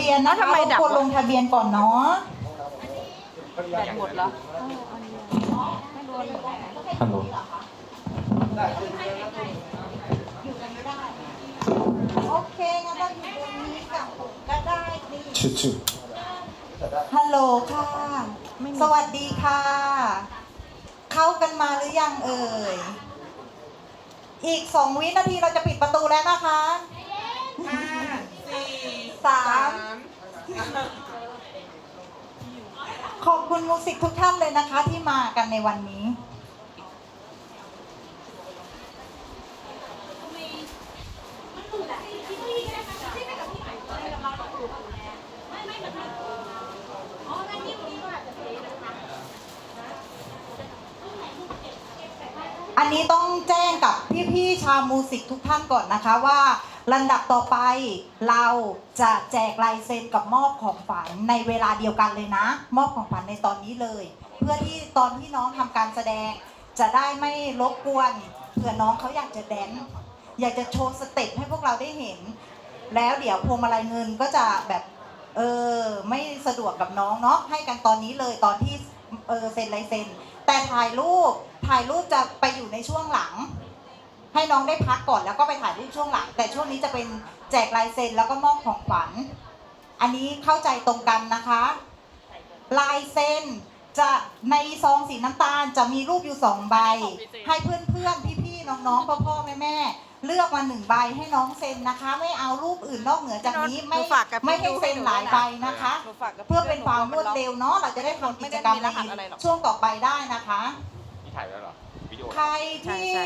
บียนนะแล้วคะทำไมดับรบกวนลงทะเบียนก่อนเนาะแบตหมดเหรอฮัลโหลโอเคงั้นเราอยู่ตรงนี้กับผมก็ได้นี่ชื่อชื่อฮัลโหลค่ะ สวัสดีค่ะ เข้ากันมาหรือยังเอ่ย อีกสองวินาทีเราจะปิดประตูแล้วนะคะห้าสี่สาม ขอบคุณมูสิกทุกท่านเลยนะคะที่มากันในวันนี้ นี้ต้องแจ้งกับพี่ๆชาวมูสิกทุกท่านก่อนนะคะว่าลำดับต่อไปเราจะแจกลายเซ็นกับมอบของฝันในเวลาเดียวกันเลยนะ มอบของฝันในตอนนี้เลย เพื่อที่ตอนที่น้องทำการแสดง จะได้ไม่รบกวนเผื่อน้องเขาอยากจะแดนอยากจะโชว์สเต็ปให้พวกเราได้เห็น แล้วเดี๋ยวพวงมาลัยเงินก็จะแบบเออไม่สะดวกกับน้องเนาะให้กันตอนนี้เลยตอนที่เออเซ็นลายเซ็นแต่ถ่ายรูป ถ่ายรูปจะไปอยู่ในช่วงหลัง ให้น้องได้พักก่อนแล้วก็ไปถ่ายรูปช่วงหลัง แต่ช่วงนี้จะเป็นแจกลายเซ็นแล้วก็มอบของขวัญ อันนี้เข้าใจตรงกันนะคะ ลายเซ็นจะในซองสีน้ำตาลจะมีรูปอยู่สองใบ ให้เพื่อนๆ พี่ๆ น้องๆ พ่อๆ แม่ๆ เลือกมาหนึ่งใบให้น้องเซ็นนะคะ ไม่เอารูปอื่นนอกเหนือจากนี้ไม่หนูฝากกับพี่ไม่ให้เซ็นหลายใบนะคะหนูฝากกับพี่เพื่อเป็นความรวดเร็วเนาะเราจะได้ทำกิจกรรมไม่ได้มีรหัสอะไรหรอกในช่วงต่อไปได้นะคะ นี่ถ่ายไว้เหรอวิดีโอ ใครใช่ที่ใช่